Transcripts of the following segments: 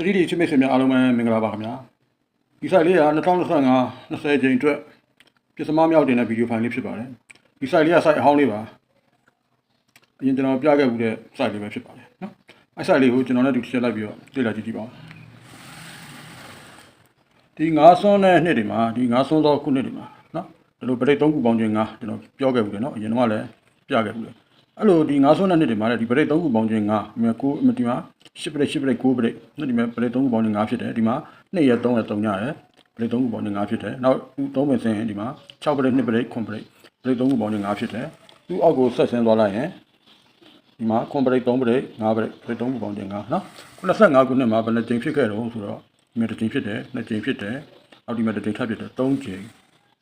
တတိတိချစ်မိတ်ဆွေများအားလုံးပဲမင်္ဂလာပါခင်ဗျာဒီ site လေးက2025 20ချိန်အတွက်ပြစမမြောက်တင်တဲ့ဗီဒီယိုဖိုင်လေးဖြစ်ပါတယ်ဒီ site လေးက site အဟောင်းလေးပါအရင်ကျွန်တော်ပြခဲ့မှုတဲ့ site လေးပဲဖြစ်ပါတယ်နော်အဲ site လေးကိုကျွန်တော်လည်းဒီ share လိုက်ပြီးတော့လေ့လာကြည့်ကြည့်ပါဦးဒီငါးဆွန်းတဲ့နှစ်တွေမှာဒီငါးဆွန်းသောခုနှစ်တွေမှာနော်ဒီလိုပရိတ်သုံးခုပေါင်းခြင်းငါကျွန်တော်ပြောခဲ့ဘူးတယ်နော်အရင်တော့လည်းပြခဲ့ဘူးတယ် အဲ့လိုဒီငါးဆွန်းတဲ့နှစ်တွေမှာလည်းဒီပရိတ်သုံးခုပေါင်းခြင်းငါဒီမှာကိုဒီမှာ10ပရိတ်10ပရိတ်9ပရိတ်နော်ဒီမှာပရိတ်သုံးခုပေါင်းခြင်းငါဖြစ်တယ်ဒီမှာ2ရက်3ရက်3ညရတယ်ပရိတ်သုံးခုပေါင်းခြင်းငါဖြစ်တယ်နောက်သုံးပင်စင်ဒီမှာ6ပရိတ်2ပရိတ်9ပရိတ်ပရိတ်သုံးခုပေါင်းခြင်းငါဖြစ်တယ်သူ့အောက်ကိုဆက်ဆင်းသွားလိုက်ရင်ဒီမှာကွန်ပရိတ်3ပရိတ်5ပရိတ်ပရိတ်3ခုပေါင်းခြင်းငါနော်95ခုနှစ်မှာဘယ်နှကြိမ်ဖြစ်ခဲ့တော့ဆိုတော့ဒီမှာတစ်ကြိမ်ဖြစ်တယ်နှစ်ကြိမ်ဖြစ်တယ်အောက်ဒီမှာတစ်ကြိမ်ထပ်ဖြစ်တယ်3ကြိမ်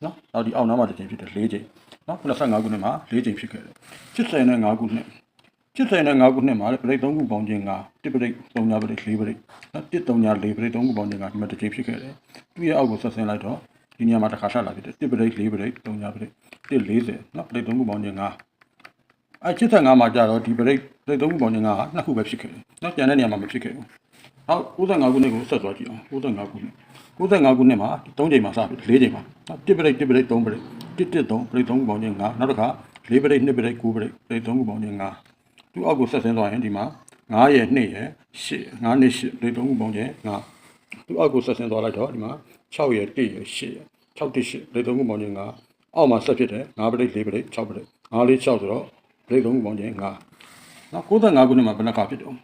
နော်အောက်ဒီအောက်နားမှာတစ်ကြိမ်ဖြစ်တယ်4ကြိမ် နော်95ခုနှစ်မှာ4ကြိမ်ဖြစ်ခဲ့တယ်85ခုနှစ်85ခုနှစ်မှာလည်းပရိတ်3ခုပေါင်းခြင်းကတစ်ပရိတ်3ညာပရိတ်4ပရိတ်နော်1 3ညာ4ပရိတ်3ခုပေါင်းခြင်းကဒီမှာတစ်ကြိမ်ဖြစ်ခဲ့တယ်သူ့ရဲ့အောက်ကိုဆက်ဆင်းလိုက်တော့ဒီနေရာမှာတစ်ခါဆက်လာဖြစ်တယ်1ပရိတ်4ပရိတ်3ညာပရိတ်140နော်ပရိတ်3ခုပေါင်းခြင်းကအဲ85မှာကြတော့ဒီပရိတ်ပရိတ်3ခုပေါင်းခြင်းကနှစ်ခုပဲဖြစ်ခဲ့တယ်နော်ကျန်တဲ့နေရာမှာမဖြစ်ခဲ့ဘူးနောက်95ခုနှစ်ကိုဆက်သွားကြည့်အောင်95ခုနှစ်95ခုနှစ်မှာ3ချိန်မှာစပြီ4ချိန်မှာနော်1ပရိတ်1ပရိတ်3ပရိတ် 113ပရိတ်3ခုပေါင်းခြင်းကနောက်တစ်ခါ4ပရိတ်2ပရိတ်9ပရိတ်ပရိတ်3ခုပေါင်းခြင်းကသူ့အောက်ကိုဆက်ဆင်းသွားရင်ဒီမှာ9ရဲ့2ရဲ့8 9နဲ့8လေ3ခုပေါင်းခြင်း9သူ့အောက်ကိုဆက်ဆင်းသွားလိုက်တော့ဒီမှာ6ရဲ့1ရဲ့8ရဲ့6တစ်8လေ3ခုပေါင်းခြင်း9အောက်မှာဆက်ဖြစ်တယ်9ပရိတ်4ပရိတ်6ပရိတ်9လေး6ဆိုတော့လေ3ခုပေါင်းခြင်း9နော်95ခုနှစ်မှာဘယ်နှခါဖြစ်တော့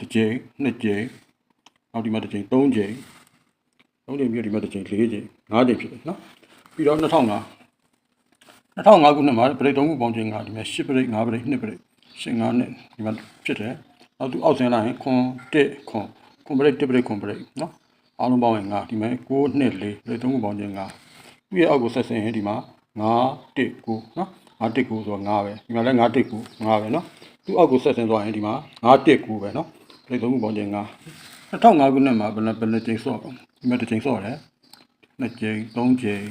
တစ်ကြိမ်နှစ်ကြိမ်နောက်ဒီမှာတစ်ကြိမ်3ကြိမ်3ကြိမ်ပြီးတော့ဒီမှာတစ်ကြိမ်4ကြိမ်5ကြိမ်ဖြစ်တယ်နော်ပြီးတော့2005 2005ခုနှစ်မှာပရိတ်3ခုပေါင်းခြင်းကဒီမှာ10ပရိတ်5ပရိတ်2ပရိတ်ရှင်9နှစ်ဒီမှာဖြစ်တယ်။နောက်သူအောက်ဆင်းလာရင်ခွန်1ခွန်ခွန်ပရိတ်1ပရိတ်ခွန်ပရိတ်နော်။အားလုံးပေါင်းရင်9ဒီမှာ9နှစ်4ပရိတ်3ခုပေါင်းခြင်း9သူ့ရဲ့အောက်ကိုဆက်ဆင်းရင်ဒီမှာ9 1 9နော်9 1 9ဆိုတော့9ပဲဒီမှာလည်း9 1 9 9ပဲနော်။သူ့အောက်ကိုဆက်ဆင်းသွားရင်ဒီမှာ9 1 9ပဲနော်။ပရိတ်3ခုပေါင်းခြင်း9 2005ခုနှစ်မှာဘယ်နှဘယ်နှကြိမ်ဆော့ဒီမှာတစ်ကြိမ်ဆော့တယ်။နှစ်ကြိမ်3ကြိမ်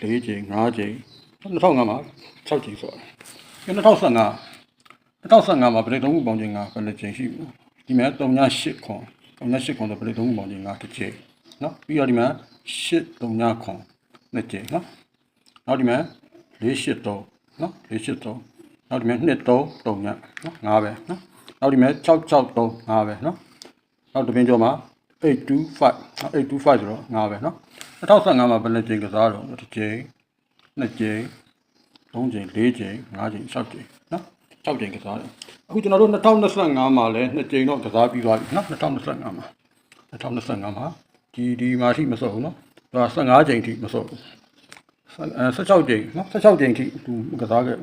4ကြိမ်5ကြိမ်2005မှာ6ကြိမ်ဆော့တယ်။2015 2015မှာပရိသုံးခုပေါင်းခြင်းကဘယ်နှကြိမ်ရှိဘူး။ဒီမှာ38ခွန်38ခွန်ဆိုပရိသုံးခုပေါင်းခြင်းကတစ်ကြိမ်နော်။ပြီးတော့ဒီမှာ839ခွန်နှစ်ကြိမ်နော်။နောက်ဒီမှာ483နော်483နောက်ဒီမှာ23 3ညနော်5ပဲနော်။နောက်ဒီမှာ663 5ပဲနော်။နောက်တပင်းကျော်မှာ825 825ဆိုတော့5ပဲနော် 2015မှာဘယ်နှကြိမ်ကစားတော့တစ်ကြိမ်နှစ်ကြိမ်သုံးကြိမ်လေးကြိမ်ငါးကြိမ်၆ကြိမ်နော်၆ကြိမ်ကစားတယ်အခုကျွန်တော်တို့2025မှာလည်းနှစ်ကြိမ်တော့ကစားပြီးသွားပြီနော်2025မှာ2025မှာဒီဒီမှာထိမစော့ဘူးနော်ဒါ15ကြိမ်ထိမစော့ဘူးအဲ16ကြိမ်နော်16ကြိမ်ထိသူကစားခဲ့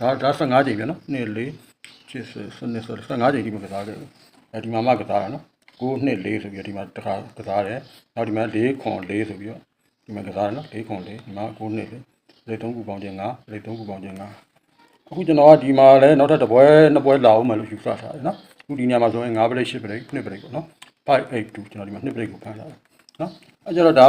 ဒါဒါ15ကြိမ်ပဲနော်2 4 6 7 8 15ကြိမ်ထိမကစားခဲ့ဘူးအဲဒီမှာမှကစားတာနော် 9နှစ်4ဆိုပြီးတော့ဒီမှာတစ်ခါကစားတယ်နောက်ဒီမှာ4ခွန်4ဆိုပြီးတော့ဒီမှာကစားတယ်နော်4ခွန်4ဒီမှာ9နှစ်4လေ3ခုပေါင်းခြင်း9လေ3ခုပေါင်းခြင်း9အခုကျွန်တော်ကဒီမှာလဲနောက်ထပ်တစ်ပွဲနှစ်ပွဲလာအောင်မယ်လို့ယူဆထားတယ်နော်အခုဒီနေရာမှာဆိုရင်9ပရိတ်10ပရိတ်2ပရိတ်ပေါ့နော်582ကျွန်တော်ဒီမှာ2ပရိတ်ကိုဖမ်းထားတယ်နော်အဲကြတော့ဒါ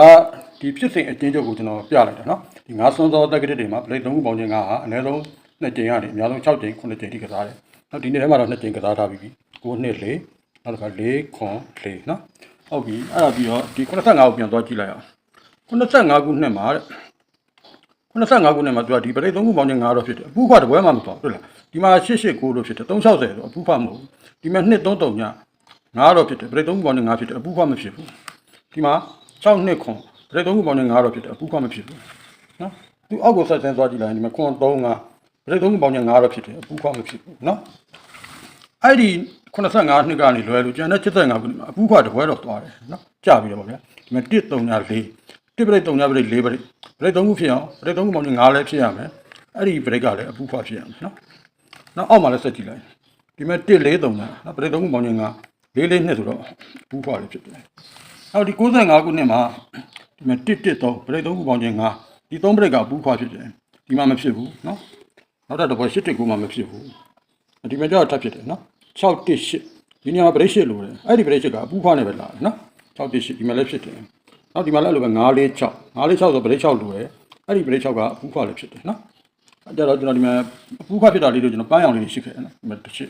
ဒီဖြစ်စဉ်အတင်းချုပ်ကိုကျွန်တော်ပြလိုက်တာနော်ဒီ9စွန်းသောတက်ကတစ်တွေမှာပရိတ်3ခုပေါင်းခြင်း9ဟာအနည်းဆုံး2ကြိမ်ကနေအများဆုံး6ကြိမ်9ကြိမ်ထိကစားတယ်နော်ဒီနေ့ထဲမှာတော့2ကြိမ်ကစားထားပြီးပြီ9နှစ်4 နောက်တစ်ခါ၄ခွန်၄နော်ဟုတ်ပြီအဲ့ဒါပြီးတော့ဒီ85ကိုပြန်သွားကြည့်လိုက်အောင်85ခုနှစ်မှာတဲ့85ခုနှစ်မှာသူကဒီပရိတ်3ခုပေါင်းချင်း9တော့ဖြစ်တယ်အပူခွတပွဲမှမသွားဟုတ်လားဒီမှာ889လို့ဖြစ်တယ်360ဆိုအပူခွမဟုတ်ဘူးဒီမှာ233ည9တော့ဖြစ်တယ်ပရိတ်3ခုပေါင်းချင်း9ဖြစ်တယ်အပူခွမဖြစ်ဘူးဒီမှာ6နှစ်ခွန်ပရိတ်3ခုပေါင်းချင်း9တော့ဖြစ်တယ်အပူခွမဖြစ်ဘူးနော်သူအောက်ကိုဆက်ဆင်းသွားကြည့်လိုက်ဒီမှာခွန်3 9ပရိတ်3ခုပေါင်းချင်း9တော့ဖြစ်တယ်အပူခွမဖြစ်ဘူးနော်အဲ့ဒီ 85နှစ်ကနေလွယ်လို့ကျန်တဲ့75ခုနှစ်မှာအပူခွတပွဲတော့သွားတယ်နော်ကြပြီတော့ဗောဗျာဒီမှာ134တစ်ပရိတ်3ညပရိတ်4ပရိတ်ပရိတ်3ခုဖြစ်အောင်ပရိတ်3ခုပေါင်းရင်5လည်းဖြစ်ရမယ်အဲ့ဒီပရိတ်ကလည်းအပူခွဖြစ်ရမယ်နော်နောက်အောက်မှာလည်းဆက်ကြည့်လိုက်ဒီမှာ1 4 3ညနော်ပရိတ်3ခုပေါင်းရင်5 4 4နှစ်ဆိုတော့အပူခွလည်းဖြစ်တယ်နောက်ဒီ95ခုနှစ်မှာဒီမှာ1 1 3ပရိတ်3ခုပေါင်းရင်5ဒီ3ပရိတ်ကအပူခွဖြစ်တယ်ဒီမှာမဖြစ်ဘူးနော်နောက်တစ်ပွဲ8 1 9မှာမဖြစ်ဘူးဒီမှာတော့ထပ်ဖြစ်တယ်နော် 6 1 8ဒီနေရာမှာပရိတ်8လို့တယ်အဲ့ဒီပရိတ်8ကအပူခွနဲ့ပဲလာတယ်နော်6 1 8ဒီမှာလည်းဖြစ်တယ်နောက်ဒီမှာလည်းအဲ့လိုပဲ9 4 6 9 4 6ဆိုပရိတ်6လို့တယ်အဲ့ဒီပရိတ်6ကအပူခွလည်းဖြစ်တယ်နော်အဲ့ကြတော့ကျွန်တော်ဒီမှာအပူခွဖြစ်တာလေးတို့ကျွန်တော်ပန်းရောင်လေးရှိခဲ့တယ်နော်ဒီမှာတစ်ချက်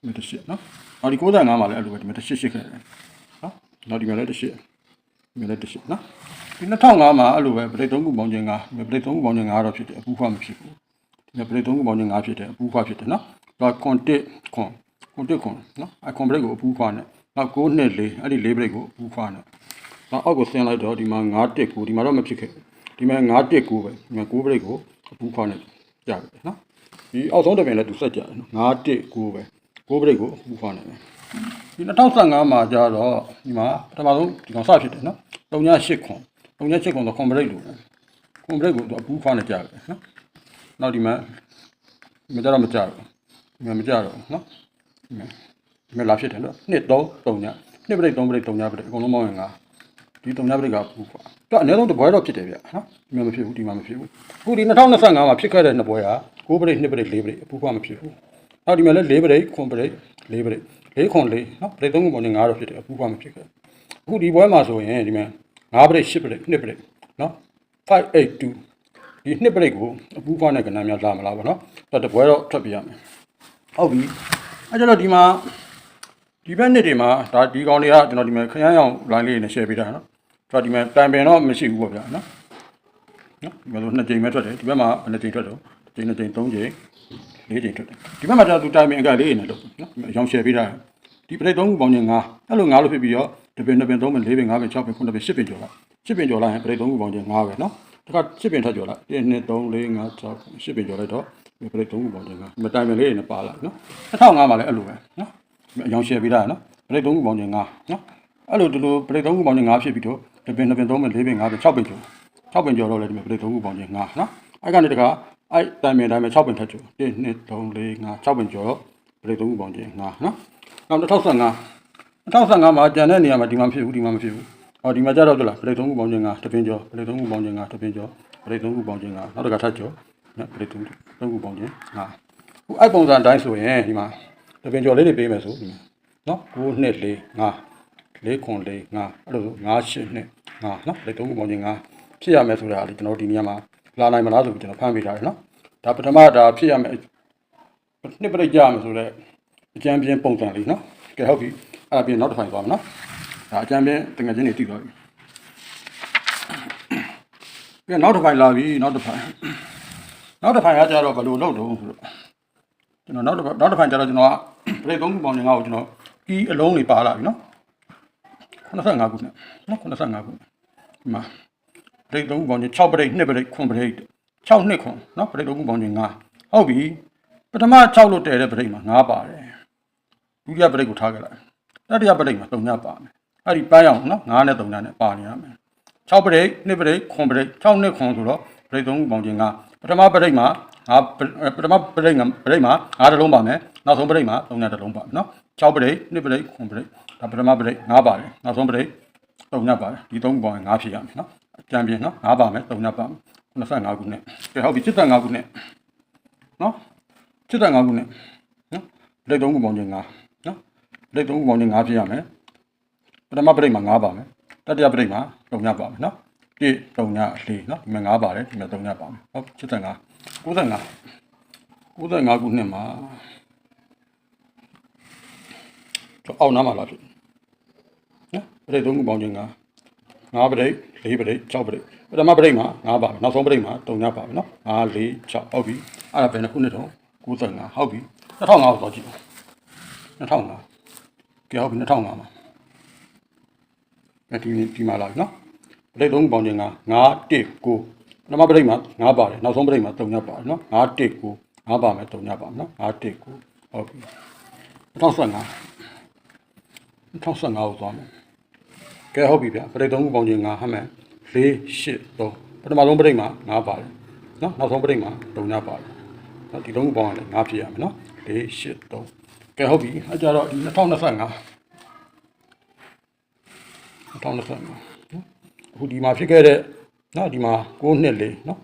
ဒီမတစ်ရှစ်နော်နောက်ဒီ95မှာလည်းအဲ့လိုပဲဒီမှာတစ်ရှစ်ရှစ်ခဲ့တယ်နော်နောက်ဒီမှာလည်းတစ်ရှစ်ဒီမှာလည်းတစ်ရှစ်နော်ဒီ2005မှာအဲ့လိုပဲပရိတ်3ခုပေါင်းခြင်း9ပရိတ်3ခုပေါင်းခြင်း9တော့ဖြစ်တယ်အပူခွာမဖြစ်ဘူးဒီမှာပရိတ်3ခုပေါင်းခြင်း9ဖြစ်တယ်အပူခွာဖြစ်တယ်နော်တော့ content ခွန် content ခွန်နော်အကွန်ဘရိတ်ကိုအပူခွာနဲ့နောက်9နှစ်4အဲ့ဒီ4ဘရိတ်ကိုအပူခွာနဲ့နောက်အောက်ကိုဆင်းလိုက်တော့ဒီမှာ9တက်ကိုဒီမှာတော့မဖြစ်ခဲ့ဒီမှာ9တက်ကိုပဲဒီမှာ9ဘရိတ်ကိုအပူခွာနဲ့ကြာတယ်နော်ဒီအောက်ဆုံးတစ်ပင်လည်းသူစက်ကြတယ်နော်9 1 9ပဲ9ဘရိတ်ကိုပူဖောင်းနေတယ်ဒီ2015မှာကျတော့ဒီမှာပထမဆုံးဒီကောင်စဖြစ်တယ်နော်38ခွန်38ခွန်တော့ခွန်ဘရိတ်လို့ခွန်ဘရိတ်ကိုသူအပူဖောင်းနေကြတယ်နော်နောက်ဒီမှာမကြတော့မကြတော့ဒီမှာမကြတော့နော်ဒီ မှာဒီမှာလာဖြစ်တယ်နော်2 3 3ည2ဘရိတ်3ဘရိတ်3ညဘရိတ်အကုန်လုံးပေါင်းရင်9ဒီ3ညဘရိတ်ကပူဖောင်းတော့အနည်းဆုံးတစ်ပွဲတော့ဖြစ်တယ်ဗျနော်ဒီမှာမဖြစ်ဘူးဒီမှာမဖြစ်ဘူးအခုဒီ2025မှာဖြစ်ခဲ့တဲ့နှစ်ပွဲက9ဘရိတ်2ဘရိတ်4ဘရိတ်အပူဖောင်းမဖြစ်ဘူးနောက်ဒီမှာလည်း၄ပရိတ်ခွန်ပရိတ်၄ပရိတ်၄ခွန်၄နော်ပရိတ်သုံးခုပုံနဲ့၅တော့ဖြစ်တယ်အခုကမဖြစ်ခဲ့အခုဒီဘွဲမှာဆိုရင်ဒီမှာ၅ပရိတ်၈ပရိတ်2ပရိတ်နော်582ဒီ2ပရိတ်ကိုအပူဖောင်းတဲ့ကဏ္ဍများလာမလားဗောနော်တော့တပွဲတော့ထွက်ပြရမယ်ဟုတ်ပြီ အဲကြတော့ဒီမှာဒီဘက်နှစ်တွေမှာဒါဒီကောင်တွေကကျွန်တော်ဒီမှာခရမ်းရောင် line လေးနဲ့ share ပေးတာနော်ဆိုတော့ဒီမှာတိုင်ပင်တော့မရှိဘူးပေါ့ဗျာနော်နော်ဒီမှာဆိုနှစ်ကြိမ်ပဲထွက်တယ်ဒီဘက်မှာဘယ်နှစ်ကြိမ်ထွက်တော့တစ်ကြိမ်နှစ်ကြိမ်သုံးကြိမ်လေးချိန်ထွက်တယ်ဒီဘက်မှာကျတော့သူတိုင်ပင်အကလေးနေလို့နော်ရောင်ရှယ်ပေးတာဒီပရိတ်သုံးခုပေါင်းချင်း9အဲ့လို9လို့ဖြစ်ပြီးတော့တပင်2ပင်3ပင်4ပင်5ပင်6ပင်9ပင်10ပင်ကျော်လာ10ပင်ကျော်လာရင်ပရိတ်သုံးခုပေါင်းချင်း9ပဲနော်တခါ10ပင်ထပ်ကျော်လာ1 2 3 4 5 6 10ပင်ကျော်လိုက်တော့ ပရိတ်သုံးခုပေါင်းချင်း9မတိုင်ပင်လေးနေပါလာနော်2005မှာလည်းအဲ့လိုပဲနော်ရောင်ရှယ်ပေးတာနော်ပရိတ်သုံးခုပေါင်းချင်း9နော်အဲ့လိုဒီလိုပရိတ်သုံးခုပေါင်းချင်း9ဖြစ်ပြီးတော့တပင်2ပင်3ပင်4ပင်5ပင်6ပင်ကျော်6ပင်ကျော်တော့လည်းဒီမှာပရိတ်သုံးခုပေါင်းချင်း9နော်အဲ့ကနေတခါအဲ့တိုင်ပင်တိုင်းမှာ6ပင်ထပ်ကျော်1 2 3 4 5 6ပင်ကျော်တော့ပရိတ်သုံးခုပေါင်းချင်း9နော်နောက်2015 2015မှာကြံတဲ့နေရာမှာဒီမှာမဖြစ်ဘူးဒီမှာမဖြစ်ဘူးဟောဒီမှာကြတော့ဟုတ်လားပရိတ်သုံးခုပေါင်းချင်း9တပင်ကျော်ပရိတ်သုံးခုပေါင်းချင်း9တပင်ကျော်ပရိတ်သုံးခုပေါင်းချင်း9နောက်တစ်ခါထပ်ကျော်နော်ပရိတ်သုံး သုံးခုပေါင်းချင်း9ခုအဲ့ပုံစံတိုင်းဆိုရင်ဒီမှာတပင်ကျော်လေးတွေပေးမယ်ဆိုဒီမှာနော်9 2 4 5လေးခွန်လေးငါအဲ့လိုငါရှင်းနဲ့ငါနော်လေသုံးခုပေါင်းချင်းငါဖြစ်ရမယ်ဆိုတာလေကျွန်တော်ဒီနေရာမှာလာနိုင်မလားဆိုပြီးကျွန်တော်ဖမ်းပေးထားတယ်နော်ဒါပထမဒါဖြစ်ရမယ်နှစ်ပြည့်ကြရမယ်ဆိုတော့အကြံပြင်းပုံစံလေးနော်ကဲဟုတ်ပြီအဲ့ဒါပြင်နောက်တစ်ဖိုင်သွားမယ်နော်ဒါအကြံပြင်းတကယ်ချင်းနေတည်သွားပြီကဲနောက်တစ်ဖိုင်လာပြီနောက်တစ်ဖိုင် နောက်တစ်ဖိုင်ကကြတော့ဘယ်လိုလုပ်တော့ဆိုတော့ကျွန်တော်နောက်တစ်နောက်တစ်ဖိုင်ကျတော့ကျွန်တော်ကပြည့်သုံးခုပေါင်းချင်းငါ့ကိုကျွန်တော်ကီးအလုံးတွေပါလာပြီနော်85ခုနဲ့နော်85ခုဒီမှာပရိတ်3ခုပေါင်းချင်း6ပရိတ်2ပရိတ်9ပရိတ်6နှစ်ခွန်နော်ပရိတ်3ခုပေါင်းချင်း9ဟုတ်ပြီပထမ6လို့တည်တဲ့ပရိတ်မှာ9ပါတယ်ဒုတိယပရိတ်ကိုထားခဲ့လိုက်တတိယပရိတ်မှာ3ညပါမယ်အဲ့ဒီပန်းအောင်နော်9နဲ့3ညနဲ့ပါနေရမယ်6ပရိတ်2ပရိတ်9ပရိတ်6နှစ်ခွန်ဆိုတော့ပရိတ်3ခုပေါင်းချင်း9 ပထမပရိတ်မှာငါပထမပရိတ်ကပရိတ်မှာ9တလုံးပါမယ်နောက်ဆုံးပရိတ်မှာ3ညတလုံးပါမယ်နော်6ပရိတ်2ပရိတ်9ပရိတ်ဒါပထမပရိတ်9ပါတယ်နောက်ဆုံးပရိတ်3ညပါတယ်ဒီ3ပေါင်း9ဖြစ်ရမယ်နော်အကြံပြင်းနော်9ပါမယ်3ညပါမယ်95ခုနဲ့ကဲဟုတ်ပြီ75ခုနဲ့နော်75ခုနဲ့နော်ပရိတ်3ခုပေါင်းချင်း9နော်ပရိတ်3ခုပေါင်းချင်း9ဖြစ်ရမယ်ပထမပရိတ်မှာ9ပါမယ်တတိယပရိတ်မှာ3ညပါမယ်နော် 1 3ည4နော်ဒီမှာ9ပါတယ်ဒီမှာ3ညပါမယ်ဟုတ်75 95 95ခုနှစ်မှာတော့အောက်နားမှာလာဖြစ်နော်ပရိတ်သုံးခုပေါင်းချင်းက9ပရိတ်4ပရိတ်6ပရိတ်ပထမပရိတ်မှာ9ပါပဲနောက်ဆုံးပရိတ်မှာ3ညပါပဲနော်5 4 6ဟုတ်ပြီအဲ့ဒါဘယ်နှခုနှစ်တော့95ဟုတ်ပြီ2005ကိုတော့ကြည့်ပါ2005ကဲဟုတ်ပြီ2005မှာအဲဒီဒီမှာလာပြီနော် ပရိတ်သုံးခုပေါင်းချင်းက9 1 9ပထမပရိတ်မှာ9ပါတယ်နောက်ဆုံးပရိတ်မှာ3ညပါတယ်နော်9 1 9 9ပါမယ်3ညပါမယ်နော်9 1 9ဟုတ်ပြီ2015 2015ကိုသွားမယ်ကဲဟုတ်ပြီဗျပရိတ်သုံးခုပေါင်းချင်း9ဟမ်းမယ်4 8 3ပထမဆုံးပရိတ်မှာ9ပါတယ်နော်နောက်ဆုံးပရိတ်မှာ3ညပါတယ်နော်ဒီသုံးခုပေါင်းရတယ်9ဖြစ်ရမယ်နော်4 8 3ကဲဟုတ်ပြီအကြတော့ဒီ2025 2025နော် အခုဒီမှာဖြစ်ခဲ့တဲ့နော်ဒီမှာ9နှစ်လေးနော်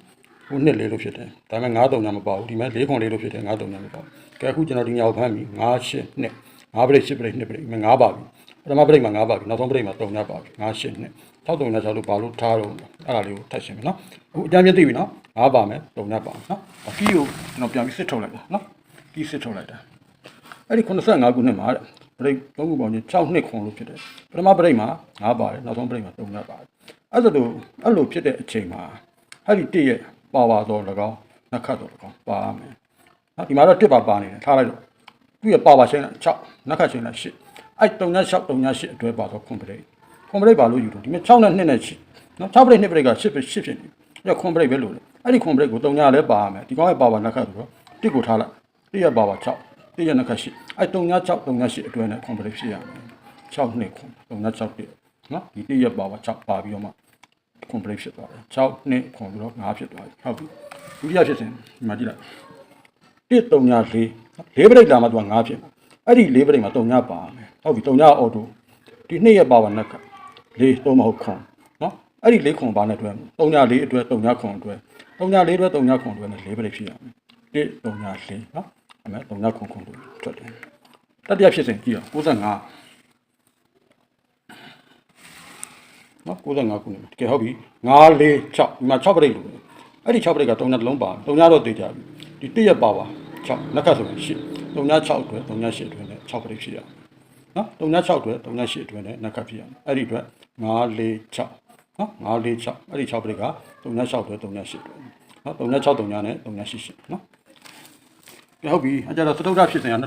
9နှစ်လေးလို့ဖြစ်တယ်ဒါပေမဲ့9 3ညမပေါ့ဘူးဒီမှာ4ခွန်လေးလို့ဖြစ်တယ်9 3ညမပေါ့ကဲအခုကျွန်တော်ဒီညောက်ဖမ်းပြီ9 8နှစ်9ပရိတ်10ပရိတ်2ပရိတ်9ပါပြီပထမပရိတ်မှာ9ပါပြီနောက်ဆုံးပရိတ်မှာ3ညပါပြီ9 8နှစ်6 3ည6လို့ဘာလို့ထားတော့အဲ့ဒါလေးကိုထပ်ရှင်းမယ်နော်အခုအကြမ်းပြသိပြီနော်9ပါမယ်3ညပါမယ်နော်အကီးကိုကျွန်တော်ပြန်ပြီးစစ်ထုတ်လိုက်တာနော်ကီးစစ်ထုတ်လိုက်တာအအဲ့ဒီ85ခုနှစ်မှာတဲ့ပရိတ်သုံးခုပေါင်းချင်း6နှစ်ခွန်လို့ဖြစ်တယ်ပထမပရိတ်မှာ9ပါတယ်နောက်ဆုံးပရိတ်မှာ3ညပါတယ် အဲ့ဒါလိုအဲ့လိုဖြစ်တဲ့အချိန်မှာအဲ့ဒီတည့်ရဲ့ပါပါတော့၎င်းနှက်ခတ်တော့၎င်းပါရမယ်နော်ဒီမှာတော့တစ်ပါပါနေတယ်ထားလိုက်တော့သူ့ရဲ့ပါပါချင်းလား6နှက်ခတ်ချင်းလား8အဲ့3ည6 3ည8အတွဲပါတော့ခွန်ပရိတ်ခွန်ပရိတ်ပါလို့ယူတော့ဒီမှာ6နဲ့2နဲ့8နော်6ပရိတ်2ပရိတ်က8ပဲ8ဖြစ်နေတယ်ခွန်ပရိတ်ပဲလို့လေအဲ့ဒီခွန်ပရိတ်ကို3ညလည်းပါရမယ်ဒီကောင်းရဲ့ပါပါနှက်ခတ်ဆိုတော့တစ်ကိုထားလိုက်တစ်ရဲ့ပါပါ6တည့်ရနှစ်ခါရှိအဲ3ည6 3ည8အတွဲနဲ့ complete ဖြစ်ရမယ်6နှစ်ခွန်3ည6တည့်နော်ဒီတည့်ရပါပါ6ပါပြီးတော့မှ complete ဖြစ်သွားတယ်6နှစ်ခွန်ပြီးတော့9ဖြစ်သွားပြီဟုတ်ပြီဒုတိယဖြစ်စဉ်ဒီမှာကြည့်လိုက်1 3ည4 4ပရိတ်လာမှသူက9ဖြစ်အဲ့ဒီ4ပရိတ်မှာ3ညပါမယ်ဟုတ်ပြီ3ညအော်တိုဒီနှစ်ရပါပါနှစ်ခါ4 3မဟုတ်ခွန်နော်အဲ့ဒီ4ခွန်ပါနဲ့တွဲ3ည4အတွဲ3ညခွန်အတွဲ3ည4အတွဲ3ညခွန်အတွဲနဲ့4ပရိတ်ဖြစ်ရမယ်1 3ည4နော်အမေ3ညခွန်ခွန်လို့ထွက်တယ်တတိယဖြစ်စဉ်ကြည့်အောင်95 နော်95ခုနှစ်တကယ်ဟုတ်ပြီ9 4 6ဒီမှာ6ပရိတ်လို့အဲ့ဒီ6ပရိတ်က3ညတစ်လုံးပါ3ညတော့သိကြပြီဒီတစ်ရက်ပါပါ6လက်ခတ်ဆိုရင်8 3ည6အတွက်3ည8အတွက်နဲ့6ပရိတ်ဖြစ်ရနော်3ည6အတွက်3ည8အတွက်နဲ့လက်ခတ်ဖြစ်ရအဲ့ဒီအတွက်9 4 6နော်9 4 6အဲ့ဒီ6ပရိတ်က3ည6အတွက်3ည8အတွက်နော်3ည6 3ညနဲ့3ည8 8နော်ကဲဟုတ်ပြီအကြတော့သတုဒ္ဒဖြစ်စဉ်က2005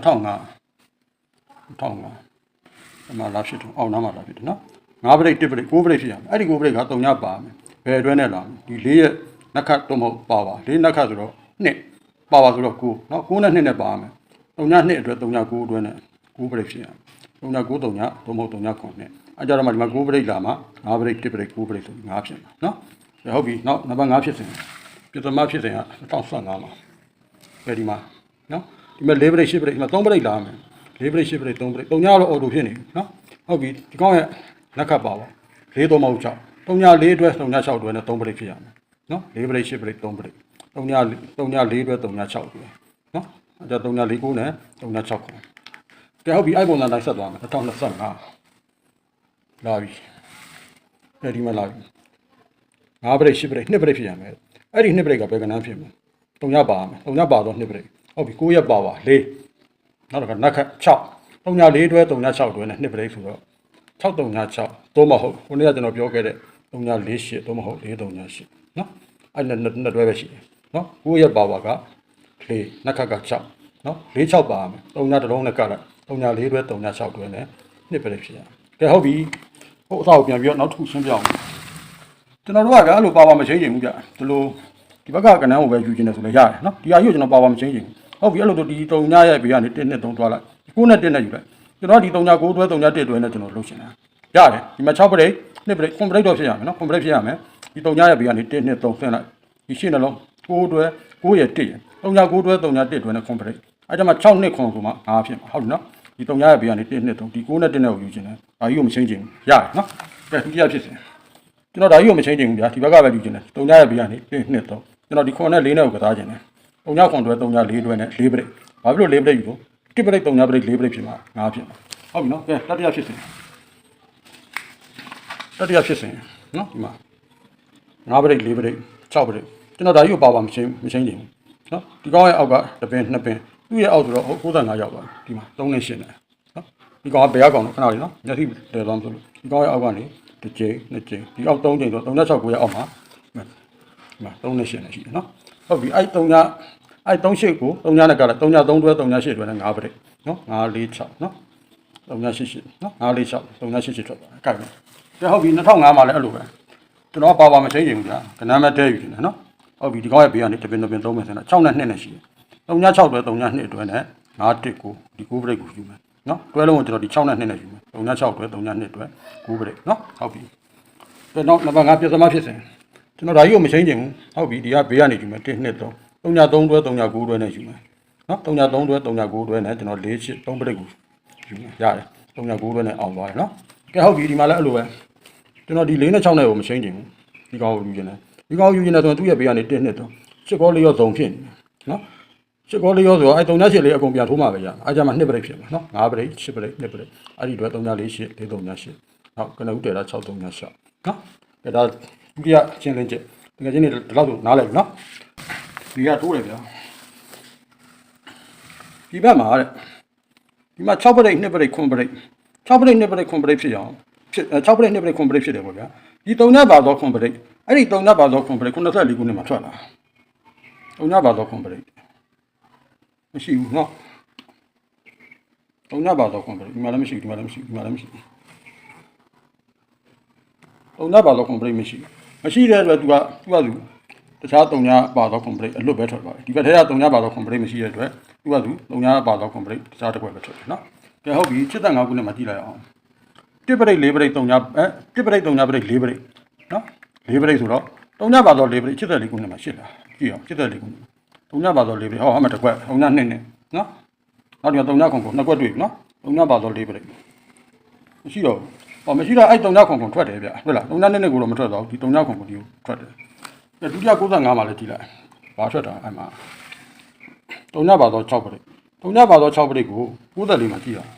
2005အမှလာဖြစ်တော့အောင်နားမှာလာဖြစ်တယ်နော် 9ပရိတ်1ပရိတ်9ပရိတ်ဖြစ်ရမယ်အဲ့ဒီ9ပရိတ်က3ညပါမယ်ဘယ်အတွဲနဲ့လာဒီ4ရက်နက်ခတ်တော့မဟုတ်ပါပါ4နက်ခတ်ဆိုတော့2ပါပါဆိုတော့9နော်9နဲ့2နဲ့ပါမယ်3ည2အတွက်3ည9အတွက်နဲ့9ပရိတ်ဖြစ်ရမယ်3ည9 3ညတော့မဟုတ်3ည9နဲ့အကြတော့မှဒီမှာ9ပရိတ်လာမှာ9ပရိတ်1ပရိတ်9ပရိတ်ဆိုပြီး9ဖြစ်မှာနော်ဟုတ်ပြီနောက်နံပါတ်5ဖြစ်စဉ်ပြသမဖြစ်စဉ်က2015မှာအဲဒီမှာနော်ဒီမှာ4ပရိတ်10ပရိတ်ဒီမှာ3ပရိတ်လာမယ်4ပရိတ်10ပရိတ်3ပရိတ်3ညတော့အော်တိုဖြစ်နေပြီနော်ဟုတ်ပြီဒီကောင်းရဲ့ နက်ခတ်ပါပါ4တော့မဟုတ်6 3ည4အတွက်3ည6အတွက်နဲ့3ပရိတ်ဖြစ်ရမယ်နော်4ပရိတ်10ပရိတ်3ပရိတ်3ည3ည4အတွက်3ည6အတွက်နော်အဲဒါ3ည4 9နဲ့3ည6ခုကဲဟုတ်ပြီအဲ့ပုံစံတိုင်းဆက်သွားမယ်2025လာပြီအဲဒီမှာလာပြီ5ပရိတ်10ပရိတ်2ပရိတ်ဖြစ်ရမယ်အဲ့ဒီ2ပရိတ်ကဘယ်ကဏ္ဍဖြစ်မလဲ3ညပါမယ်3ညပါတော့2ပရိတ်ဟုတ်ပြီ9ရက်ပါပါ4နောက်တစ်ခါနက်ခတ်6 3ည4တွဲ3ည6တွဲနဲ့2ပရိတ်ဆိုတော့ 6 3ည6တော့မဟုတ်ခုနေ့ကကျွန်တော်ပြောခဲ့တဲ့3ည4 8တော့မဟုတ်4 3ည8နော်အဲ့နဲ့နှစ်တွဲပဲရှိတယ်နော်9ရက်ပါပါက4နက်ခတ်က6နော်4 6ပါမယ်3ညတစ်လုံးနဲ့ကလိုက်3ည4တွဲ3ည6တွဲနဲ့2ပရိတ်ဖြစ်ရကဲဟုတ်ပြီဟိုအဆောက်ပြန်ပြီးတော့နောက်တစ်ခုရှင်းပြအောင်ကျွန်တော်တို့ကလည်းအဲ့လိုပါပါမချင်းချင်ဘူးကြဒီလိုဒီဘက်ကကဏ္ဍကိုပဲယူချင်တယ်ဆိုလည်းရတယ်နော်ဒီဟာယူကျွန်တော်ပါပါမချင်းချင်ဘူးဟုတ်ပြီအဲ့လိုဒီ3ညရဲ့ဘေးကနေ1နဲ့3သွားလိုက်9နဲ့1နဲ့ယူလိုက် ကျွန်တော်ဒီ3ည9တွဲ3ည1တွဲနဲ့ကျွန်တော်လုပ်ချင်တာရတယ်ဒီမှာ6ပရိတ်2ပရိတ် complete တော့ဖြစ်ရမယ်နော် complete ဖြစ်ရမယ်ဒီ3ညရဲ့ဘေးကနေ1နဲ့3ဆင်းလိုက်ဒီရှင်းနှလုံး9တွဲ9ရဲ့1ရဲ့3ည9တွဲ3ည1တွဲနဲ့ complete အဲ့ဒါမှ6နှစ်ခွန်ဆိုမှ9ဖြစ်မှာဟုတ်ပြီနော်ဒီ3ညရဲ့ဘေးကနေ1နဲ့3ဒီ9နဲ့1နဲ့ကိုယူချင်တယ်ဒါကြီးကိုမချင်းချင်ဘူးရတယ်နော်ကဲဒုတိယဖြစ်စဉ်ကျွန်တော်ဒါကြီးကိုမချင်းချင်ဘူးဗျာဒီဘက်ကပဲယူချင်တယ်3ညရဲ့ဘေးကနေ1နှစ်3ကျွန်တော်ဒီခွန်နဲ့4နဲ့ကိုကစားချင်တယ်3ညခွန်တွဲ3ည4တွဲနဲ့4ပရိတ်ဘာဖြစ်လို့4ပရိတ်ယူလို့ 1ပရိတ်3ညပရိတ်4ပရိတ်ဖြစ်မှာ9ဖြစ်မှာဟုတ်ပြီနော်ကဲတတိယဖြစ်စဉ်တတိယဖြစ်စဉ်နော်ဒီမှာ9ပရိတ်4ပရိတ်6ပရိတ်ကျွန်တော်ဒါကြီးကိုပါပါမချင်းမချင်းချင်ဘူးနော်ဒီကောင်းရဲ့အောက်ကတပင်နှစ်ပင်သူ့ရဲ့အောက်ဆိုတော့95ရောက်သွားပြီဒီမှာ3နဲ့8နဲ့နော်ဒီကောင်ကဘယ်ရောက်ကောင်တော့ခဏလေးနော်မျက်စိတယ်သွားမလို့ဒီကောင်ရဲ့အောက်ကနေတစ်ကြိမ်နှစ်ကြိမ်ဒီအောက်3ကြိမ်ဆို36ကိုရဲ့အောက်မှာဒီမှာ3နဲ့8နဲ့ရှိတယ်နော်ဟုတ်ပြီအဲ့3ည အဲ့3ရှစ်ကို3ညနဲ့ကလည်း3ည3တွဲ3ည8တွဲနဲ့9ပရိတ်နော်9 4 6နော်3ည8 8နော်9 4 6 3ည8 8ထွက်သွားတယ်ကြိုက်တယ်ဟုတ်ပြီ2005မှာလည်းအဲ့လိုပဲကျွန်တော်ပါပါမချင်းချင်ဘူးကြာကနမ်းမတဲယူနေတယ်နော်ဟုတ်ပြီဒီကောင်းရဲ့ဘေးကနေတပင်တပင်သုံးမယ်ဆိုတော့6နဲ့2နဲ့ရှိတယ်3ည6တွဲ3ည2တွဲနဲ့9တစ်ကိုဒီ9ပရိတ်ကိုယူမယ်နော်တွဲလုံးကိုကျွန်တော်ဒီ6နဲ့2နဲ့ယူမယ်3ည6တွဲ3ည2တွဲ9ပရိတ်နော်ဟုတ်ပြီဒါတော့နံပါတ်5ပြဿနာဖြစ်စဉ်ကျွန်တော်ဒါကြီးကိုမချင်းချင်ဘူးဟုတ်ပြီဒီကဘေးကနေယူမယ်1 2 3 3ည3တွဲ3ည9တွဲနဲ့ယူမယ်နော်3ည3တွဲ3ည9တွဲနဲ့ကျွန်တော်4 8 3ပရိတ်ကိုယူမယ်ရတယ်3ည9တွဲနဲ့အောင်သွားတယ်နော်ကဲဟုတ်ပြီဒီမှာလည်းအဲ့လိုပဲကျွန်တော်ဒီ4နဲ့6နဲ့ကိုမချင်းချင်ဘူးဒီကောင်ကိုယူချင်တယ်ဒီကောင်ကိုယူချင်တယ်ဆိုရင်သူ့ရဲ့ဘေးကနေ1 2 3ချစ်ကောလေးရောဇုံဖြစ်နေတယ်နော်ချစ်ကောလေးရောဆိုတော့အဲ3ည8လေးအကုန်ပြန်ထိုးမှာပဲရအဲကြမှာ2ပရိတ်ဖြစ်မှာနော်5ပရိတ်10ပရိတ်2ပရိတ်အဲ့ဒီအတွက်3ည4 8 4 3ည8နောက်ကနဦးတယ်တာ6 3ည8နော်အဲဒါဒုတိယအချင်းလင်းချက်တကယ်ချင်းနေဒီလောက်ဆိုနားလိုက်ပြီနော် ဒီကထိုးတယ်ဗျာဒီဘက်မှာတဲ့ ဒီမှာ6ပရိတ်2ပရိတ်9ပရိတ်6ပရိတ်2ပရိတ်9ပရိတ်ဖြစ်အောင်ဖြစ်6ပရိတ်2ပရိတ်9ပရိတ်ဖြစ်တယ်ပေါ့ဗျာဒီ3ညပါသော9ပရိတ်အဲ့ဒီ3ညပါသော9ပရိတ်94ခုနှစ်မှာထွက်လာ3ညပါသော9ပရိတ်မရှိဘူးเนาะ3ညပါသော9ပရိတ်ဒီမှာလည်းမရှိဘူးဒီမှာလည်းမရှိဘူးဒီမှာလည်းမရှိဘူး3ညပါသော9ပရိတ်မရှိဘူးမရှိတဲ့အတွက် तू က तू ကသူ တခြား၃ညပါသော complaint အလွတ်ပဲထွက်သွားတယ်ဒီဘက်ထဲက၃ညပါသော complaint မရှိတဲ့အတွက်သူကသူ၃ညပါသော complaint တခြားတစ်ခွက်ပဲထွက်တယ်နော်ကဲဟုတ်ပြီ75ခုနဲ့မှကြည့်လိုက်အောင်တစ်ပရိတ်၄ပရိတ်၃ညအဲတစ်ပရိတ်၃ညပရိတ်၄ပရိတ်နော်၄ပရိတ်ဆိုတော့၃ညပါသော၄ပရိတ်74ခုနဲ့မှရှင်းလားကြည့်အောင်74ခု၃ညပါသော၄ပရိတ်ဟောအမှတစ်ခွက်၃ညနှစ်နဲ့နော်နောက်ဒီ၃ညခုကိုနှစ်ခွက်တွေ့ပြီနော်၃ညပါသော၄ပရိတ်မရှိတော့ဟောမရှိတော့အဲ့၃ညခုကိုထွက်တယ်ဗျဟုတ်လား၃ညနှစ်နဲ့ကိုတော့မထွက်တော့ဘူးဒီ၃ညခုကိုဒီကိုထွက်တယ် ဒုတိယ95မှာလည်းဒီလိုက်ဘာထွက်တာအဲ့မှာတုံညပါသော6ပရိတုံညပါသော6ပရိကို94မှာကြည့်အောင်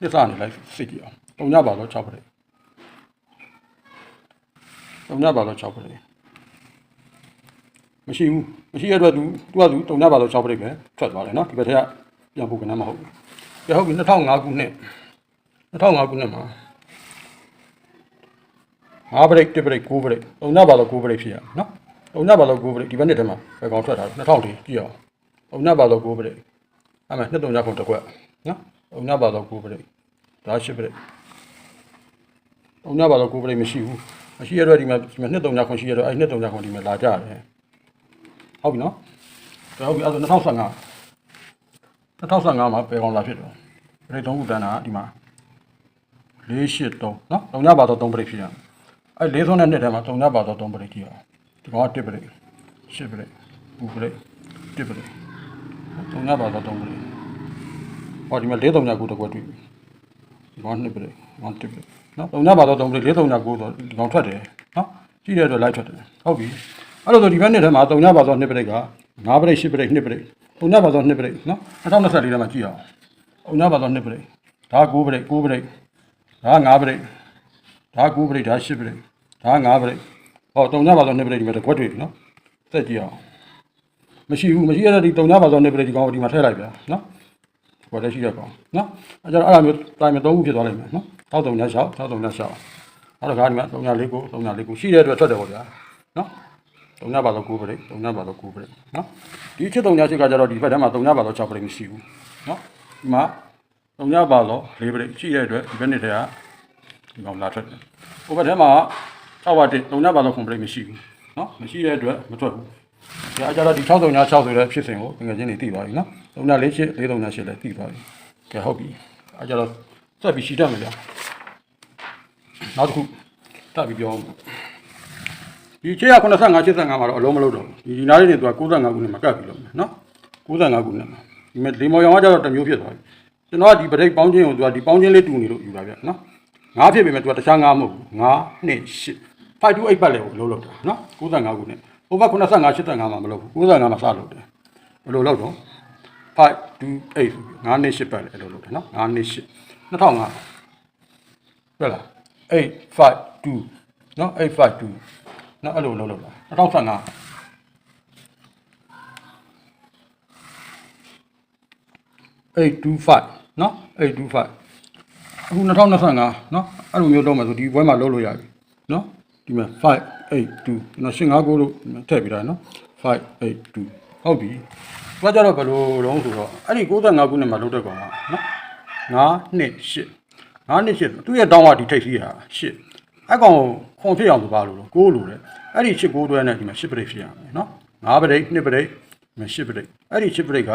နှစ်ဆနေလိုက်စိတ်ကြည့်အောင်တုံညပါသော6ပရိတုံညပါသော6ပရိမရှိဘူးမရှိရတော့သူသူကသူတုံညပါသော6ပရိပဲထွက်သွားတယ်နော်ဒီဘက်ထက်ပြန်ဖို့ကနမဟုတ်ဘူးပြဟုတ်ပြီ2005ခုနှစ်2005ခုနှစ်မှာ5 break 10 break 9 break တုံညပါသော9 break ဖြစ်ရနော် တုံညပါတော့9ပရိဒီဘက်နှစ်ထဲမှာဘယ်ကောင်ထွက်တာလဲ2000တီကြည့်အောင်တုံညပါတော့9ပရိအဲ့မှာနှစ်တုံညခုတစ်ခွက်နော်တုံညပါတော့9ပရိဒါ8ပရိတုံညပါတော့9ပရိမရှိဘူးမရှိရတော့ဒီမှာဒီမှာနှစ်တုံညခုရှိရတော့အဲ့နှစ်တုံညခုဒီမှာလာကြတယ်ဟုတ်ပြီနော်ဒါဟုတ်ပြီအဲ့ဒါ2015 2015မှာဘယ်ကောင်လာဖြစ်တော့ပရိသုံးခုတန်းတာဒီမှာ483နော်တုံညပါတော့3ပရိဖြစ်ရအဲ့၄ဆုံးတဲ့နှစ်ထဲမှာတုံညပါတော့3ပရိကြည့်အောင် ဒီကောင်က1ပရိ8ပရိ2ပရိ1ပရိတုံညပါတော့3ပရိဟောဒီမှာ၄တုံညခုတစ်ခွက်တွေ့ပြီဒီကောင်2ပရိကောင်1ပရိနော်တုံညပါတော့3ပရိ၄တုံည9ဆိုဒီကောင်ထွက်တယ်နော်ကြည့်တဲ့အတွက်လိုက်ထွက်တယ်ဟုတ်ပြီအဲ့လိုဆိုဒီဘက်နှစ်ထဲမှာတုံညပါတော့2ပရိက9ပရိ10ပရိ2ပရိတုံညပါတော့2ပရိနော်2024ထဲမှာကြည့်အောင်တုံညပါတော့2ပရိဒါ9ပရိ9ပရိဒါ9ပရိဒါ9ပရိဒါ10ပရိဒါ9ပရိ ဟောတုံညပါတော့2ပရိဒီမှာတစ်ခွက်တွေ့ပြီနော်သက်ကြည့်အောင်မရှိဘူးမရှိရတဲ့ဒီတုံညပါတော့2ပရိဒီကောင်ကိုဒီမှာထည့်လိုက်ဗျာနော်ဘောတက်ရှိတဲ့ကောင်နော်အဲကြတော့အဲ့လိုမျိုးတိုင်းမျိုး၃ခုဖြစ်သွားလိမ့်မယ်နော်တောက်တုံည6တောက်တုံည6နောက်တစ်ခါဒီမှာ3ည4ကို3ည4ကိုရှိတဲ့အတွက်ထွက်တယ်ပေါ့ဗျာနော်3ညပါတော့9ပရိ3ညပါတော့9ပရိနော်ဒီချစ်3ညချစ်ကကြတော့ဒီဘက်ထဲမှာ3ညပါတော့6ပရိမရှိဘူးနော်ဒီမှာ3ညပါတော့4ပရိရှိတဲ့အတွက်ဒီဘက်နှစ်ထဲကဒီကောင်လာထွက်တယ်ဟိုဘက်ထဲမှာ 6ဝတ်3ညပါတော့9ပရိမရှိဘူးနော်မရှိတဲ့အတွက်မထွက်ဘူးဒါအကြတော့ဒီ6 3ည6ဆိုတဲ့ဖြစ်စဉ်ကိုငွေချင်းတွေသိသွားပြီနော်3ည4 8 4 3ည8လည်းသိသွားပြီကဲဟုတ်ပြီအကြတော့စက်ပြီးရှိတတ်မယ်ဗျာနောက်တစ်ခုတက်ပြီးပြောအောင်ဒီ685 85မှာတော့အလုံးမလုံးတော့ဘူးဒီဒီနားလေးတွေသူက95ခုနှစ်မှာကတ်ပြီးလုံးမယ်နော်95ခုနှစ်မှာဒီမဲ့လေမော်ရောင်ကကျတော့တစ်မျိုးဖြစ်သွားပြီကျွန်တော်ကဒီပရိတ်ပေါင်းချင်းကိုသူကဒီပေါင်းချင်းလေးတူနေလို့ယူတာဗျနော်ငါးဖြစ်ပေမဲ့သူကတခြားငါးမဟုတ်ဘူးငါးနှစ် ရှစ်5 to 8ပတ်လေကိုလုံးလုံးတာနော်95ခုနှစ်ဟိုဘက်85 85မှာမလုပ်ဘူး95မှာစလုပ်တယ်ဘယ်လိုလုပ်တော့5 to 8ဆိုပြီး9နှစ်8ပတ်လေအဲ့လိုလုပ်တယ်နော်9နှစ်8 2005ဟုတ်လား852နော်852နော်အဲ့လိုလုပ်လို့လား2015 825နော်825အခု2025နော်အဲ့လိုမျိုးလုပ်မှဆိုဒီဘွဲမှာလုပ်လို့ရပြီနော် ဒီမှာ582ကျွန်တော်85ကိုလို့ထည့်ပြတာနော်582ဟုတ်ပြီ။ဘာကြတော့ဘယ်လိုလုံးဆိုတော့အဲ့ဒီ95ခုနှစ်မှာလုပ်တဲ့ကောင်ကနော်9နှစ်8 9နှစ်8သူ့ရဲ့တောင်းဝဒီထိတ်ကြီးဟာ8အဲ့ကောင်ခွန်ဖြစ်အောင်ဆိုပါလို့လို့6လို့လေအဲ့ဒီ8 6တွဲနဲ့ဒီမှာ8ပရိတ်ဖြစ်ရမယ်နော်9ပရိတ်2ပရိတ်8ပရိတ်အဲ့ဒီ8ပရိတ်က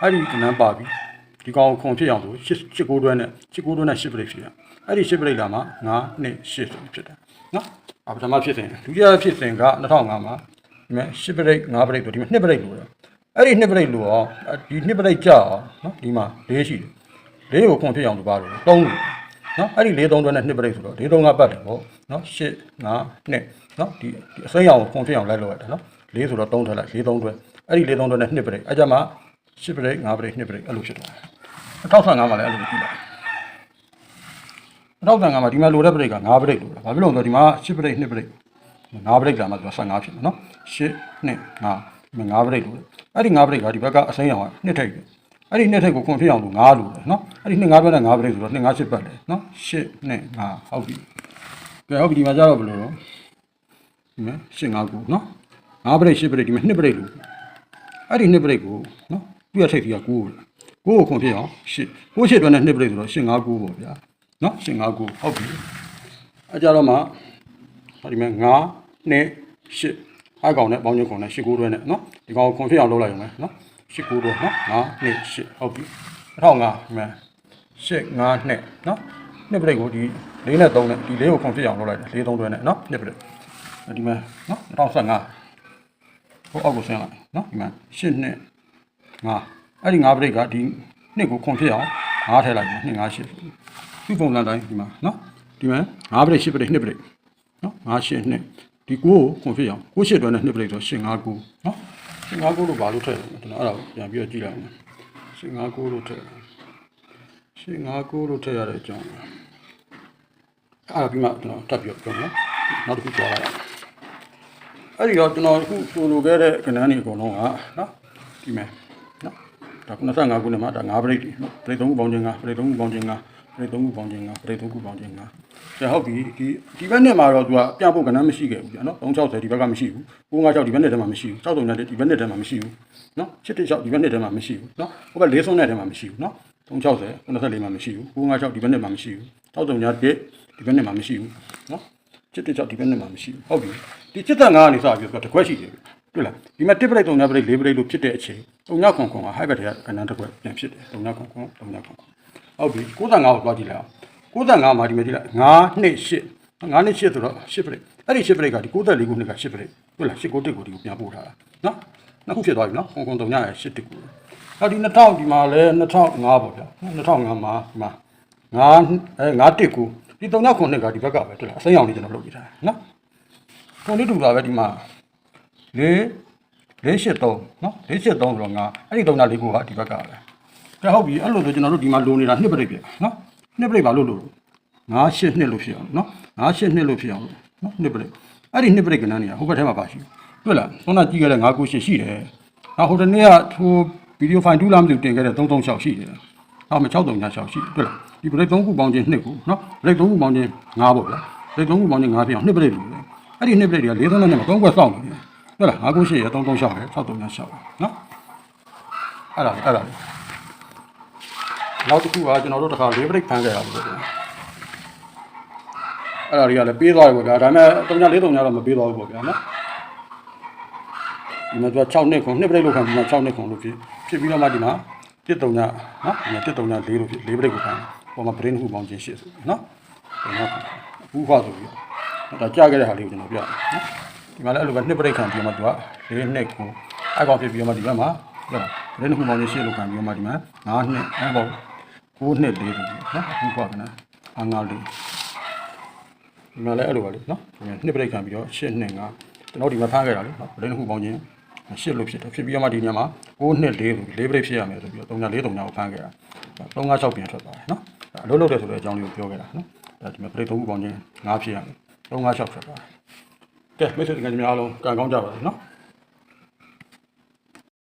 အဲ့ဒီကနန်းပါပြီဒီကောင်ခွန်ဖြစ်အောင်ဆို8 8 6တွဲနဲ့8 6တွဲနဲ့8ပရိတ်ဖြစ်ရအဲ့ဒီ8ပရိတ်လာမှာ9နှစ်8ဆိုဖြစ်တယ် နော်အပထမဖြစ်စဉ်ဒုတိယဖြစ်စဉ်က2005မှာဒီမှာ10ပရိတ်9ပရိတ်ဆိုဒီမှာ2ပရိတ်လို့ရတယ်အဲ့ဒီ2ပရိတ်လို့အောင်ဒီ2ပရိတ်ကြာအောင်နော်ဒီမှာ၄ရှိတယ်၄ကိုခွန်ဖြစ်အောင်ဆိုပါလို့3လို့နော်အဲ့ဒီ၄3တွဲနဲ့2ပရိတ်ဆိုတော့၄3ကပတ်တယ်ပေါ့နော်8 9 2နော်ဒီဒီအစိမ်းအောင်ခွန်ဖြစ်အောင်လိုက်လို့ရတယ်နော်၄ဆိုတော့3ထည့်လိုက်၄3တွဲအဲ့ဒီ၄3တွဲနဲ့2ပရိတ်အဲ့ကြမှာ10ပရိတ်9ပရိတ်2ပရိတ်အဲ့လိုဖြစ်သွားတယ်2015မှာလည်းအဲ့လိုကြည့်လို က်2015မှာဒီမှာလိုတဲ့ပရိတ်က9ပရိတ်လိုတာဘာဖြစ်လို့လဲဆိုတော့ဒီမှာ10ပရိတ်2ပရိတ်9ပရိတ်လာမှဆိုတော့15ဖြစ်မှာနော်10 2 9ဒီမှာ9ပရိတ်လိုတယ်အဲ့ဒီ9ပရိတ်ကဒီဘက်ကအစိမ်းအောင်က2ထိပ်တယ်အဲ့ဒီနှစ်ထက်ကိုခွန်ဖြစ်အောင်လို့9လို့လေနော်အဲ့ဒီနှစ်9ဘက်နဲ့9ဘက်ဆိုတော့2 9 8ဘက်လေနော်8နဲ့9ဟုတ်ပြီကဲဟုတ်ပြီဒီမှာကြတော့ဘယ်လိုတော့ဒီမှာ8 9 9နော်9ဘက်8ဘက်ဒီမှာ2ဘက်လို့အဲ့ဒီ2ဘက်ကိုနော်သူ့ရထိပ်ကြီးက9လို့9ကိုခွန်ဖြစ်အောင်8 9 8တွက်နဲ့2ဘက်ဆိုတော့8 9 9ပေါ့ဗျာ နော်8 9 9ဟုတ်ပြီအဲ့ကြတော့မှဒီမှာ9နဲ့8အားကောင်နဲ့ပေါင်းချင်းခွန်နဲ့8 9တွဲနဲ့နော်ဒီကောင်ကိုခွန်ဖြစ်အောင်လုပ်လိုက်ရုံပဲနော်8 9တွဲနော်9နဲ့8ဟုတ်ပြီ1005ဒီမှာ8 5နဲ့နော်နှစ်ပရိတ်ကိုဒီ၄နဲ့3နဲ့ဒီလေးကိုခွန်ဖြစ်အောင်လုပ်လိုက်တယ်၄3တွဲနဲ့နော်နှစ်ပရိတ်ဒီမှာနော်2015ဟိုအောက်ကိုဆင်းလိုက်နော်ဒီမှာ8နဲ့5အဲ့ဒီ5ပရိတ်ကဒီနှစ်ကိုခွန်ဖြစ်အောင်5ထည့်လိုက်တယ်2 5 8 သူ့ပုံစံတိုင်းဒီမှာနော်ဒီမှာ5ပရိတ်10ပရိတ်2ပရိတ်နော်5 8နှစ်ဒီကိုကိုခွန်ဖြစ်အောင်ကို8တွဲနဲ့2ပရိတ်ဆို8 5 9နော်8 5 9လို့ဘာလို့ထည့်လဲကျွန်တော်အဲ့ဒါကိုပြန်ပြီးတော့ကြည့်လိုက်မယ်8 5 9လို့ထည့်8 5 9လို့ထည့်ရတဲ့အကြောင်းအဲ့ဒါပြီးမှကျွန်တော်တက်ပြီးတော့ပြောမယ်နောက်တစ်ခုပြောလိုက်အဲ့ဒီတော့ကျွန်တော်အခုဆိုလိုခဲ့တဲ့ကဏ္ဍတွေအကုန်လုံးကနော်ဒီမဲ့နော်ဒါ95ခုနှစ်မှာဒါ9ပရိတ်တွေနော်ပရိတ်3ခုပေါင်းခြင်း9ပရိတ်3ခုပေါင်းခြင်း9 ပရိတ်3ခုပေါင်းခြင်း9ပရိတ်3ခုပေါင်းခြင်း9ကျဟုတ်ပြီဒီဒီဘက်နဲ့မှာတော့သူကပြဖို့ကဏ္ဍမရှိခဲ့ဘူးကြာနော်360ဒီဘက်ကမရှိဘူး956ဒီဘက်နဲ့တည်းမှာမရှိဘူး63နဲ့ဒီဘက်နဲ့တည်းမှာမရှိဘူးနော်716ဒီဘက်နဲ့တည်းမှာမရှိဘူးနော်ဟိုဘက်4ဆုံးနဲ့တည်းမှာမရှိဘူးနော်360 94မှာမရှိဘူး956ဒီဘက်နဲ့မှာမရှိဘူး63ည1ဒီဘက်နဲ့မှာမရှိဘူးနော်စစ်တက်ကြောက်ဒီဘက်နဲ့မှာမရှိဘူးဟုတ်ပြီဒီစစ်တက်ငါးကနေစပြီးတော့တစ်ခွက်ရှိတယ်တွေ့လားဒီမှာတစ်ပရိတ်သုံးညပရိတ်လေးပရိတ်လို့ဖြစ်တဲ့အချိန်သုံးညခွန်ခွန်ကဟိုက်ဘက်တွေကကဏ္ဍတစ်ခွက်ပြန်ဖြစ်တယ်သုံးညခွန်ခွန်သုံးညခွန်ခွန် ဟုတ်ပြီ65ကိုသွားကြည့်လိုက်အောင်65မှာဒီမှာကြည့်လိုက်9 2 8 9နဲ့8ဆိုတော့8ပရိတ်အဲ့ဒီ8ပရိတ်ကဒီ94ခုနှစ်က8ပရိတ်တွေ့လား8ကို1ကိုဒီကိုပြန်ပို့ထားတာနော်နှစ်ခုဖြစ်သွားပြီနော်ခွန်ခွန်သုံးညရဲ့8တစ်ကိုနောက်ဒီ2000ဒီမှာလဲ2005ပေါ့ဗျာ2005မှာဒီမှာ9အဲ9တစ်ကိုဒီ3ညခွန်နှစ်ကဒီဘက်ကပဲတွေ့လားအစိမ်းအောင်လေးကျွန်တော်လုပ်ပြထားတယ်နော်ခွန်လေးတူတာပဲဒီမှာ4 483နော်483ဆိုတော့ငါအဲ့ဒီ3ညလေးကိုကဒီဘက်ကပဲ ကဲဟုတ်ပြီအဲ့လိုဆိုကျွန်တော်တို့ဒီမှာလိုနေတာနှစ်ပရိတ်ပြနော်နှစ်ပရိတ်ဘာလို့လို့9 8နှစ်လို့ဖြစ်အောင်နော်9 8နှစ်လို့ဖြစ်အောင်လို့နော်နှစ်ပရိတ်အဲ့ဒီနှစ်ပရိတ်ကဏ္ဍနေရဟိုဘက်ထဲမှာပါရှိတွေ့လားခုနကြည့်ခဲ့တဲ့9 9 8ရှိတယ်နောက်ဟိုတနေ့ကထိုဗီဒီယိုဖိုင်2လားမသိဘူးတင်ခဲ့တဲ့336ရှိတယ်အောက်မှာ6336ရှိတယ်တွေ့လားဒီပရိတ်3ခုပေါင်းခြင်း2ခုနော်ပရိတ်3ခုပေါင်းခြင်း9ပေါ့ဗျာပရိတ်3ခုပေါင်းခြင်း9ဖြစ်အောင်နှစ်ပရိတ်လို့အဲ့ဒီနှစ်ပရိတ်တွေက40နဲ့မှာ3ခွက်စောင့်နေတယ်ဟုတ်လား9 9 8ရ336ရ6336နော်အဲ့ဒါအဲ့ဒါ နောက်တစ်ခုကကျွန်တော်တို့တစ်ခါ၄ပရိတ်ဖမ်းခဲ့ရလို့ပြောအဲ့ဒါတွေကလည်းပေးသွားတယ်ပေါ့ဗျာဒါပေမဲ့3ည4 3ညတော့မပေးသွားဘူးပေါ့ဗျာနော်ဒီမှာသူက6နှစ်ခွန်နှစ်ပရိတ်လို့ခံဒီမှာ6နှစ်ခွန်လို့ဖြစ်ဖြစ်ပြီးတော့မှဒီမှာတစ်3ညနော်ဒီမှာတစ်3ည4လို့ဖြစ်4ပရိတ်ကိုဖမ်းပေါ်မှာ brain ဟုပေါင်းခြင်းရှစ်ဆိုနော်နော်ဘူးခွာဆိုပြီးတော့ဒါကြားခဲ့တဲ့ဟာလေးကိုကျွန်တော်ပြတယ်နော်ဒီမှာလည်းအဲ့လိုပဲနှစ်ပရိတ်ခံပြီးတော့မှသူက၄နှစ်ကိုအကောင်ဖြစ်ပြီးတော့မှဒီဘက်မှာဟုတ်လား brain ဟုပေါင်းခြင်းရှစ်လို့ခံပြီးတော့မှဒီမှာ9နှစ်အဲ့ပေါ့ 9နှစ်4လို့နော်ဘူးခွာကနော်အငါလေးဒီမှာလည်းအဲ့လိုပါလေနော်ဒီမှာနှစ်ပရိတ်ခံပြီးတော့၈နှစ်5ကျွန်တော်ဒီမှာဖမ်းခဲ့တာလေနော်ဗလိတစ်ခုပေါင်းချင်း၈လို့ဖြစ်တယ်ဖြစ်ပြီးတော့မှဒီညမှာ9နှစ်4လို့4ပရိတ်ဖြစ်ရမယ်ဆိုပြီးတော့3ည4 3ညကိုဖမ်းခဲ့တာ3 5 6ပြန်ထွက်သွားတယ်နော်အလုပ်လုပ်တယ်ဆိုတဲ့အကြောင်းလေးကိုပြောခဲ့တာနော်ဒါဒီမှာပရိတ်3ခုပေါင်းချင်း5ဖြစ်ရမယ်3 5 6ထွက်သွားတယ်ကဲမိတ်ဆွေတကယ်ကြီးများအားလုံးကံကောင်းကြပါစေနော်